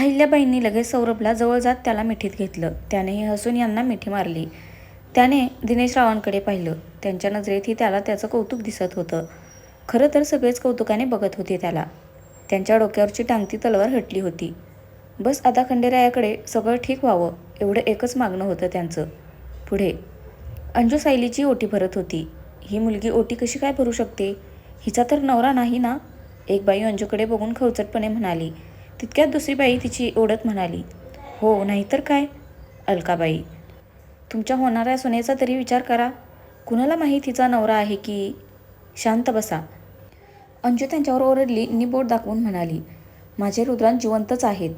अहिल्याबाईंनी लगेच सौरभला जवळ जात त्याला मिठीत घेतलं. त्यानेही हसून यांना मिठी मारली. त्याने दिनेश रावांकडे पाहिलं. त्यांच्या नजरेतही त्याला त्याचं कौतुक दिसत होतं. खरं तर सगळेच कौतुकाने बघत होते त्याला. त्यांच्या डोक्यावरची टांगती तलवार हटली होती. बस आता खंडेरायाकडे सगळं ठीक व्हावं एवढं एकच मागणं होतं त्यांचं. पुढे. अंजू सायलीची ओटी भरत होती. ही मुलगी ओटी कशी काय भरू शकते? हिचा तर नवरा नाही ना? एक बाई अंजूकडे बघून खवचटपणे म्हणाली तितक्यात दुसरी बाई तिची ओढत म्हणाली हो नाहीतर काय? अलकाबाई तुमच्या होणाऱ्या सुनेचा तरी विचार करा. कुणाला माहीत तिचा नवरा आहे की शांत बसा. अंजू त्यांच्यावर ओरडली निबोट बोट दाखवून म्हणाली माझे रुद्रांत जिवंतच आहेत.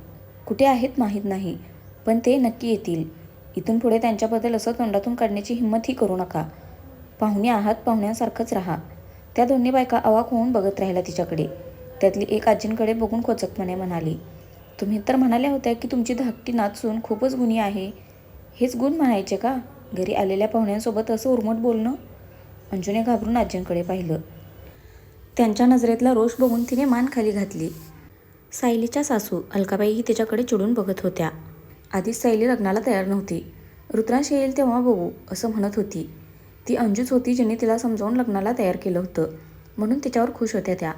कुठे आहेत माहीत नाही पण ते नक्की येतील. इथून पुढे त्यांच्याबद्दल असं तोंडातून काढण्याची हिंमतही करू नका. पाहुणे आहात पाहुण्यांसारखंच राहा. त्या दोन्ही बायका अवाक होऊन बघत राहिल्या तिच्याकडे. त्यातली एक आजींकडे बघून खोचकपणे म्हणाली तुम्ही तर म्हणाल्या होत्या की तुमची धाकटी नाचून खूपच गुणी आहे. हेच गुण म्हणायचे का? घरी आलेल्या पाहुण्यांसोबत असं उर्मट बोलणं? अंजूने घाबरून आजींकडे पाहिलं. त्यांच्या नजरेतला रोष बघून तिने मान खाली घातली. सायलीच्या सासू अलकाबाईही तिच्याकडे चिडून बघत होत्या. आधीच सायली लग्नाला तयार नव्हती. रुद्रांश येईल तेव्हा बघू असं म्हणत होती. ती अंजूच होती जिने तिला समजावून लग्नाला तयार केलं होतं. म्हणून तिच्यावर खुश होत्या त्या.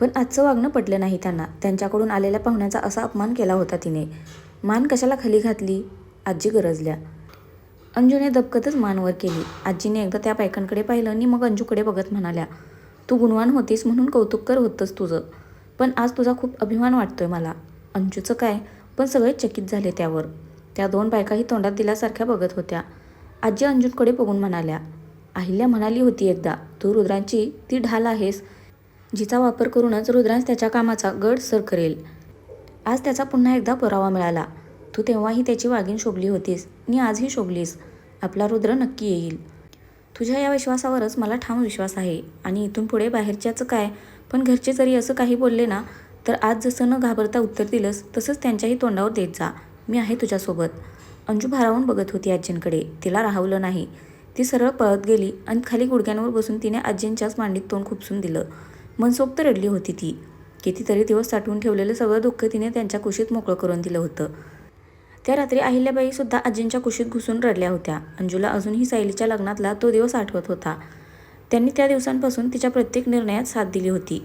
पण आजचं वागणं पडलं नाही त्यांना. त्यांच्याकडून आलेल्या पाहुण्याचा असा अपमान केला होता तिने. मान कशाला खाली घातली? आजी गरजल्या. अंजूने दबकतच मानवर केली. आजीने एकदा त्या बायकांकडे पाहिलं आणि मग अंजूकडे बघत म्हणाल्या तू गुणवान होतीस म्हणून कौतुक कर होतंस तुझं. पण आज तुझा खूप अभिमान वाटतोय मला. अंजूचं काय? पण सगळे चकित झाले त्यावर. त्या दोन बायकाही तोंडात दिल्यासारख्या बघत होत्या. आजी अंजूकडे बघून म्हणाल्या अहिल्या म्हणाली होती एकदा तू रुद्रांची ती ढाल आहेस. जिचा वापर करूनच रुद्रांश त्याच्या कामाचा गड सर करेल. आज त्याचा पुन्हा एकदा पुरावा मिळाला. तू तेव्हाही त्याची वागीण शोभली होतीस. आणि आजही शोभलीस. आपला रुद्र नक्की येईल. तुझ्या या विश्वासावरच मला ठाम विश्वास आहे. आणि इथून पुढे बाहेरच्याचं काय? पण घरचे जरी असं काही बोलले ना तर आज जसं न घाबरता उत्तर दिलंस तसंच त्यांच्याही तोंडावर देत जा. मी आहे तुझ्यासोबत. अंजू भारावून बघत होती आजींकडे. तिला राहवलं नाही. ती सरळ पळत गेली आणि खाली गुडघ्यांवर बसून तिने आजींच्याच मांडीत तोंड खुपसून दिलं. मनसोक्त रडली होती ती. कितीतरी दिवस साठवून ठेवलेलं सगळं दुःख तिने त्यांच्या कुशीत मोकळं करून दिलं होतं. त्या रात्री अहिल्याबाई सुद्धा आजींच्या कुशीत घुसून रडल्या होत्या. अंजूला अजूनही सायलीच्या लग्नातला तो दिवस आठवत होता. त्यांनी त्या दिवसांपासून तिच्या प्रत्येक निर्णयात साथ दिली होती.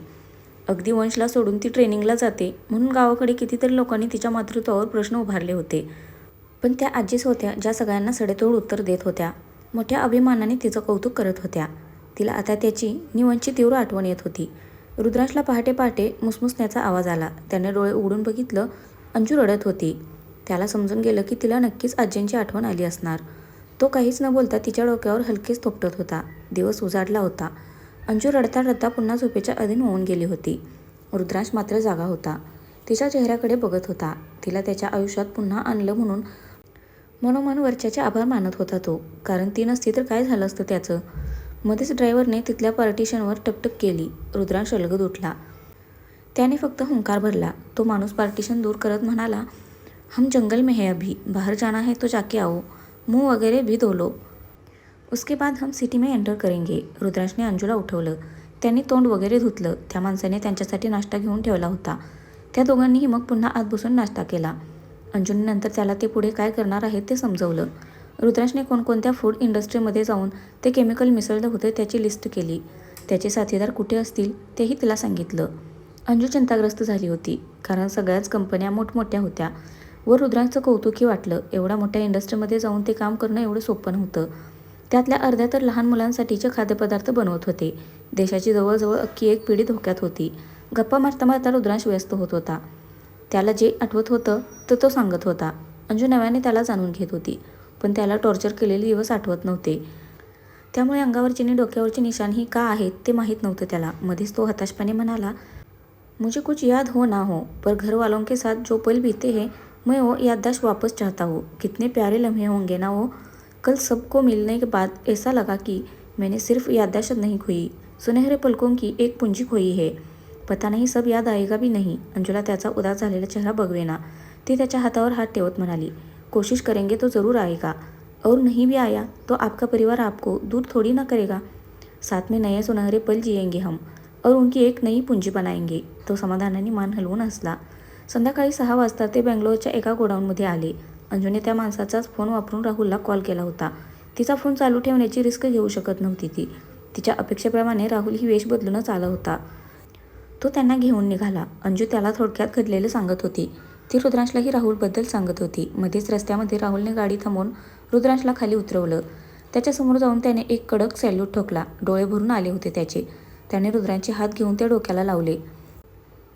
अगदी वंशला सोडून ती ट्रेनिंगला जाते म्हणून गावाकडे कितीतरी लोकांनी तिच्या मातृत्वावर प्रश्न उभारले होते. पण त्या आजीच होत्या ज्या सगळ्यांना सडेतोड उत्तर देत होत्या. मोठ्या अभिमानाने तिचं कौतुक करत होत्या. तिला आता त्याची निवंची तीव्र आठवण येत होती. रुद्राशला पहाटे पहाटे मुसमुसण्याचा आवाज आला. त्याने डोळे उघडून बघितलं अंजू रडत होती. त्याला समजून गेलं की तिला नक्कीच आजींची आठवण आली असणार. तो काहीच न बोलता तिच्या डोक्यावर हलकेच थोपटत होता. दिवस उजाडला होता. अंजू रडता रडता पुन्हा झोपेच्या अधीन होऊन गेली होती. रुद्रांश मात्र जागा होता. तिच्या चेहऱ्याकडे बघत होता. तिला त्याच्या आयुष्यात पुन्हा आणलं म्हणून मनोमन वरच्याचे आभार मानत होता तो. कारण ती नसती तर काय झालं असतं त्याचं? मध्येच ड्रायव्हरने तिथल्या पार्टिशनवर टकटक केली. रुद्रांश अलगद उठला. त्याने फक्त हुंकार भरला. तो माणूस पार्टिशन दूर करत म्हणाला हम जंगल में है अभी. बाहर जाना है तो जाके आओ. मुंह वगैरे भी धोलो. उसके बाद हम सिटी में एंटर करेंगे. रुद्रांशने अंजूला उठवलं. त्यांनी तोंड वगैरे धुतलं. त्या माणसाने त्यांच्यासाठी नाश्ता घेऊन ठेवला होता. त्या दोघांनीही मग पुन्हा आत बसून नाश्ता केला. अंजूने नंतर त्याला ते पुढे काय करणार आहेत ते समजवलं. रुद्राशने कोणकोणत्या फूड इंडस्ट्रीमध्ये जाऊन ते केमिकल मिसळलं होते त्याची लिस्ट केली. त्याचे साथीदार कुठे असतील तेही तिला सांगितलं. अंजू चिंताग्रस्त झाली होती कारण सगळ्याच कंपन्या मोठमोठ्या होत्या व रुद्रांचं कौतुकी वाटलं. एवढ्या मोठ्या इंडस्ट्रीमध्ये जाऊन ते काम करणं एवढं सोपं नव्हतं. त्यातल्या अर्ध्या तर लहान मुलांसाठीचे खाद्यपदार्थ बनवत होते. देशाची जवळजवळ अख्खी एक पिढी धोक्यात होती. गप्पा मारता मारता रुद्रांश व्यस्त होत होता. त्याला जे आठवत होतं तर तो सांगत होता. अंजू नव्याने त्याला जाणून घेत होती. पण त्याला टॉर्चर केलेले दिवस आठवत नव्हते. त्यामुळे अंगावरची आणि डोक्यावरची निशाण ही का आहेत ते माहीत नव्हतं त्याला. मध्येच तो हताशपणे म्हणाला मुझे कुछ याद हो ना हो पर घर वालों के साथ जो पल बीते हैं मैं वो याददाश्त वापस चाहता हूँ. कितने प्यारे लम्हे होंगे ना वो। कल सबको मिलने के बाद ऐसा लगा कि मैंने सिर्फ याददाश्त नहीं खोई। सुनहरे पलकों की एक पुंजी खोई है। पता नहीं सब याद आएगा भी नहीं। अंजुला त्याचा उदास झालेला चेहरा बघवेना. ती त्याच्या हातावर हात ठेवत म्हणाली कोशिश करेंगे तो ज़रूर आएगा। और नहीं भी आया तो आपका परिवार आपको दूर थोड़ी ना करेगा। साथ में नए सुनहरे पल जिएंगे हम और उनकी एक नई पूंजी बनाएंगे। तो समाधानाने मान हलवून हसला। संध्याकाळी सहा वाजता ते बँगलोरच्या एका गोडाऊनमध्ये आले. अंजूने त्या माणसाचाच फोन वापरून राहुलला कॉल केला होता. तिचा फोन चालू ठेवण्याची रिस्क घेऊ शकत नव्हती ती. तिच्या अपेक्षेप्रमाणे राहुल ही वेश बदलूनच आला होता. तो त्यांना घेऊन निघाला. अंजू त्याला थोडक्यात घडलेलं सांगत होती. ती रुद्रांशलाही राहुलबद्दल सांगत होती. मध्येच रस्त्यामध्ये राहुलने गाडी थांबवून रुद्रांशला खाली उतरवलं. त्याच्यासमोर जाऊन त्याने एक कडक सॅल्यूट ठोकला. डोळे भरून आले होते त्याचे. त्याने रुद्रांचे हात घेऊन त्या डोक्याला लावले.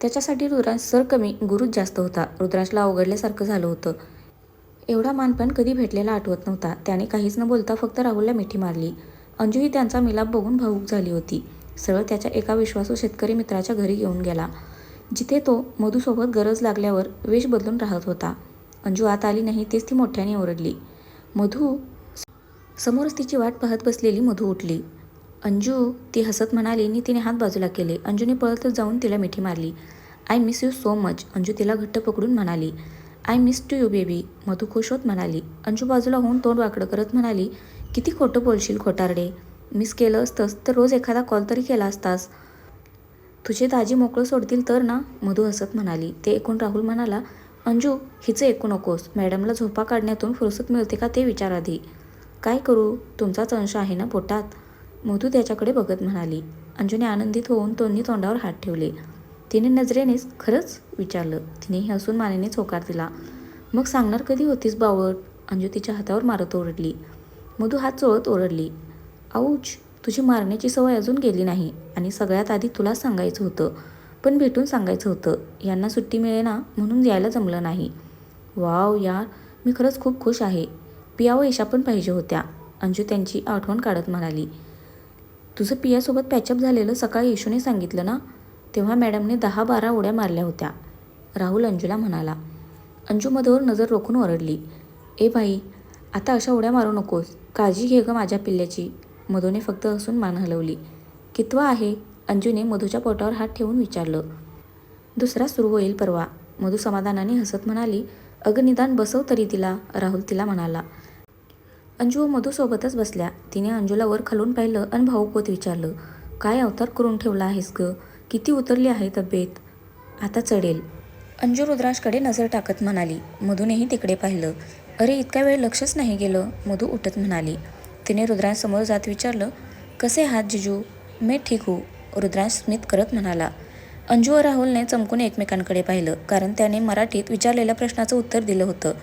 त्याच्यासाठी रुद्रांश सर कमी गुरुच जास्त होता. रुद्रांशला अवघडल्यासारखं झालं होतं. एवढा मानपान कधी भेटलेला आठवत नव्हता. त्याने काहीच न बोलता फक्त राहुलला मिठी मारली. अंजू ही त्यांचा मिलाप बघून भावूक झाली होती. सरळ त्याच्या एका विश्वासू शेतकरी मित्राच्या घरी घेऊन गेला. जिथे तो मधूसोबत गरज लागल्यावर वेश बदलून राहत होता. अंजू आत आली नाही तेच ती मोठ्याने ओरडली. मधू समोरच तिची वाट पाहत बसलेली मधू उठली. अंजू ती हसत म्हणाली आणि तिने हात बाजूला केले अंजूने पळतच जाऊन तिला मिठी मारली. I miss you so much Anju तिला घट्ट पकडून म्हणाली. I miss too you baby Madhu खुश होत म्हणाली. अंजू बाजूला होऊन तोंड वाकडं करत म्हणाली किती खोटं बोलशील खोटारडे. मिस केलं असतंस तर रोज एखादा कॉल तरी केला असतास. तुझे दाजी मोकळं सोडतील तर ना? मधू हसत म्हणाली. ते ऐकून राहुल म्हणाला अंजू हिचं ऐकू नकोस. मॅडमला झोपा काढण्यातून फुरसत मिळते का ते विचार आधी काय करू? तुमचाच अंश आहे ना पोटात? मधू त्याच्याकडे बघत म्हणाली. अंजूने आनंदित होऊन दोन्ही तोंडावर हात ठेवले. तिने नजरेनेच खरंच विचारलं. तिनेही हसून मानेनेच होकार दिला. मग सांगणार कधी होतीस बावळ? अंजू तिच्या हातावर मारत ओरडली. मधू हात चोळत ओरडली. आऊच तुझी मारण्याची सवय अजून गेली नाही आणि सगळ्यात आधी तुला सांगायचं होतं. पण भेटून सांगायचं होतं. यांना सुट्टी मिळे ना म्हणून यायला जमलं नाही. वाव यार मी खरंच खूप खुश आहे. पियावं ईशा पण पाहिजे होत्या. अंजू त्यांची आठवण काढत म्हणाली. तुझं पियासोबत पॅचअप झालेलं सकाळी येशूने सांगितलं ना? तेव्हा मॅडमने दहा बारा उड्या मारल्या होत्या. राहुल अंजूला म्हणाला. अंजूमधवर नजर रोखून ओरडली. ए बाई आता अशा उड्या मारू नकोस. काळजी घे गं माझ्या पिल्ल्याची. मधूने फक्त हसून मान हलवली. कितवा आहे? अंजूने मधूच्या पोटावर हात ठेवून विचारलं. दुसरा सुरू होईल परवा. मधू समाधानाने हसत म्हणाली अगं निदान बसव तरी तिला राहुल तिला म्हणाला. अंजू मधूसोबतच बसल्या. तिने अंजूला वर खालून पाहिलं आणि भाऊपोत विचारलं काय अवतार करून ठेवला आहेस ग? किती उतरली आहे तब्येत? आता चढेल. अंजू रुद्राशकडे नजर टाकत म्हणाली. मधूनेही तिकडे पाहिलं. अरे इतका वेळ लक्षच नाही गेलं मधू उठत म्हणाली. तिने रुद्रांसमोर जात विचारलं कसे आहात जिजू? मी ठीक हो रुद्रांश स्मित करत म्हणाला. अंजू व राहुलने चमकून एकमेकांकडे पाहिलं कारण त्याने मराठीत विचारलेल्या प्रश्नाचं उत्तर दिलं होतं.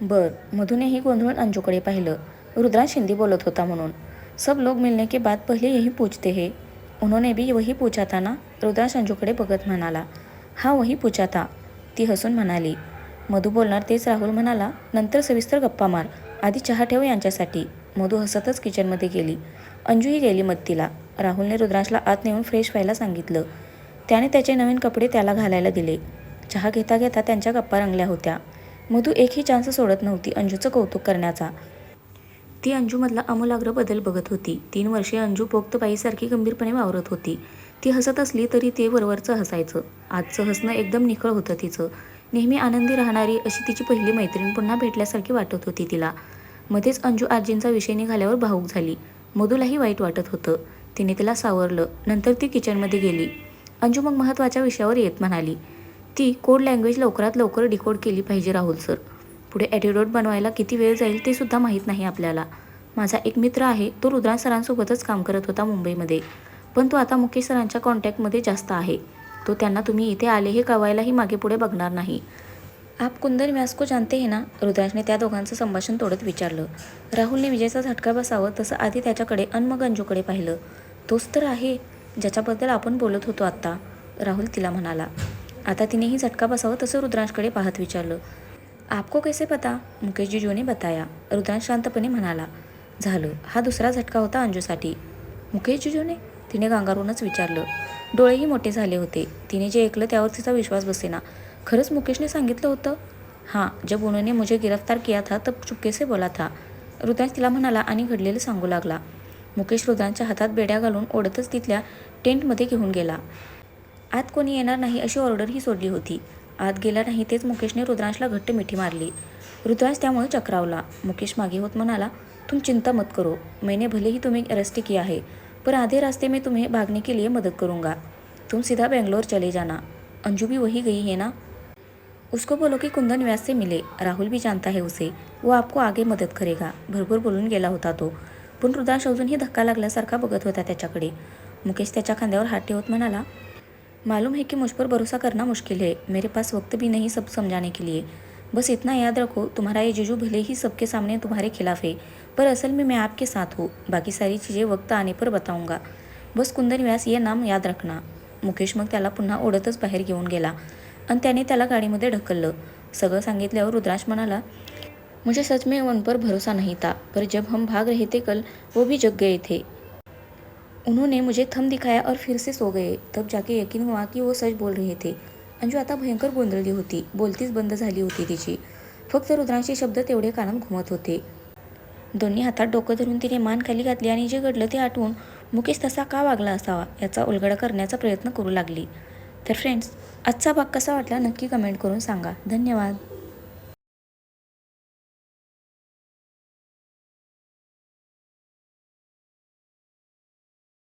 बर मधूनेही गोंधळून अंजूकडे पाहिलं. रुद्रांश हिंदी बोलत होता म्हणून सब लोग मिलने के बाद पहिले यही पूछते हे. उन्होंने भी वही पूछा था ना? रुद्रांश अंजूकडे बघत म्हणाला. हा वही पूछा था ती हसून म्हणाली. मधू बोलणार तेच राहुल म्हणाला नंतर सविस्तर गप्पा मार आधी चहा ठेव यांच्यासाठी. मधू हसतच किचनमध्ये गेली. अंजूही गेली मत्तीला. राहुलने रुद्रांशला आत नेऊन फ्रेश व्हायला सांगितलं. त्याने त्याचे नवीन कपडे त्याला घालायला दिले. चहा घेता घेता त्यांच्या गप्पा रंगल्या होत्या. मधू एकही चान्स सोडत नव्हती अंजूचं कौतुक करण्याचा. ती अंजूमधला आमूलाग्र बदल बघत होती. तीन वर्षे अंजू पोक्तबाईसारखी गंभीरपणे वावरत होती. ती हसत असली तरी ते वरवरचं हसायचं. आजचं हसणं एकदम निखळ होतं तिचं. नेहमी आनंदी राहणारी अशी तिची पहिली मैत्रीण पुन्हा भेटल्यासारखी वाटत होती तिला. मध्येच अंजू आजींचा विषय निघाल्यावर भाऊक झाली. मधूलाही वाईट वाटत होतं. तिने तिला सावरलं. नंतर ती किचनमध्ये गेली. अंजू मग महत्त्वाच्या विषयावर येत म्हणाली ती कोड लँग्वेज लवकरात लवकर डिकोड केली पाहिजे राहुल सर. पुढे ॲटिट्यूड बनवायला किती वेळ जाईल ते सुद्धा माहीत नाही आपल्याला. माझा एक मित्र आहे तो रुद्रा सरांसोबतच काम करत होता मुंबईमध्ये. पण तो आता मुकेश सरांच्या कॉन्टॅक्टमध्ये जास्त आहे. तो त्यांना तुम्ही इथे आले हे कळवायलाही मागे पुढे बघणार नाही. आप कुंदन व्यास को जानते हे ना? रुद्राशने त्या दोघांचं संभाषण तोडत विचारलं. राहुलने विजयचा झटका बसावं तसं आधी त्याच्याकडे अन्मगंजूकडे पाहिलं. तोच तर आहे ज्याच्याबद्दल आपण बोलत होतो आत्ता राहुल तिला म्हणाला. आता तिनेही झटका बसावं तसं रुद्रांशकडे पाहत विचारलं. आपको कैसे पता? मुकेशजीजूने बताया. रुद्रांश शांतपणे म्हणाला. झालं हा दुसरा झटका होता अंजूसाठी. मुकेशजीजूने तिने गांगारूनच विचारलं. डोळेही मोठे झाले होते. तिने जे ऐकलं त्यावर तिचा विश्वास बसेना. खरंच मुकेशने सांगितलं होतं? हां जब उन्होंने मुझे गिरफ्तार किया था तब चुपके से बोला था. रुद्रांश तिला म्हणाला आणि घडलेलं सांगू लागला. मुकेश रुद्रांच्या हातात बेड्या घालून ओढतच तिथल्या टेंटमध्ये घेऊन गेला. आत कोणी येणार नाही अशी ऑर्डरही सोडली होती. आत गेला नाही तेच मुकेशने रुद्रांशला घट्ट मिठी मारली. रुद्रांश त्यामुळे चक्रावला. मुकेश मागे होत म्हणाला तुम चिंता मत करो. मैंने भले ही तुम्हें अरेस्ट किया है पर आधे रास्ते में तुम्हें भागने के लिए मदद करूंगा. तुम सीधा बेंगलोर चले जाना. अंजू भी वही गई है ना? उसको बोलो की कुंदन व्यास से मिले। राहुल भी जानता है उसे। वो आपको आगे मदत करेगा। भरपूर बोलून गेला होता तो। पण रुद्रांश अजूनही धक्का लागल्यासारखा बघत होता त्याच्याकडे. मुकेश त्याच्या खांद्यावर हात ठेवत म्हणाला मालूम है कि मुझ पर भरोसा करना मुश्किल है. मेरे पास वक्त भी नहीं सब समझाने के लिए. बस इतना याद रखो तुम्हारा ये जीजू भले ही सबके सामने तुम्हारे खिलाफ है पर असल में मैं आपके साथ हूँ। बाकी सारी चीज़ें वक्त आने पर बताऊंगा। बस कुंदन व्यास ये नाम याद रखना. मुकेश मग त्याला पुन्हा ओढतच बाहेर घेऊन गेला. आणि त्याने त्याला गाडीमध्ये ढकललं. सगळं सांगितल्यावर रुद्रांश म्हणाला मुझे सच में उन पर भरोसा नहीं था पर जब हम भाग रहे थे कल वो भी जग गए थे। उन्होंने मुझे थम दिखाया और फिर से सो गए तब जाके यकीन हुआ की वो सच बोल रहे थे। अंजू आता भयंकर गोंधळली होती बोलतीच बंद झाली होती तिची. फक्त रुद्रांचे शब्द तेवढे कानात घुमत होते. दोन्ही हातात डोकं धरून तिने मान खाली घातली आणि जे घडलं ते आठवून मुकेश तसा का वागला असावा याचा उलगडा करण्याचा प्रयत्न करू लागली. तर फ्रेंड्स आजचा भाग कसा वाटला नक्की कमेंट करून सांगा. धन्यवाद.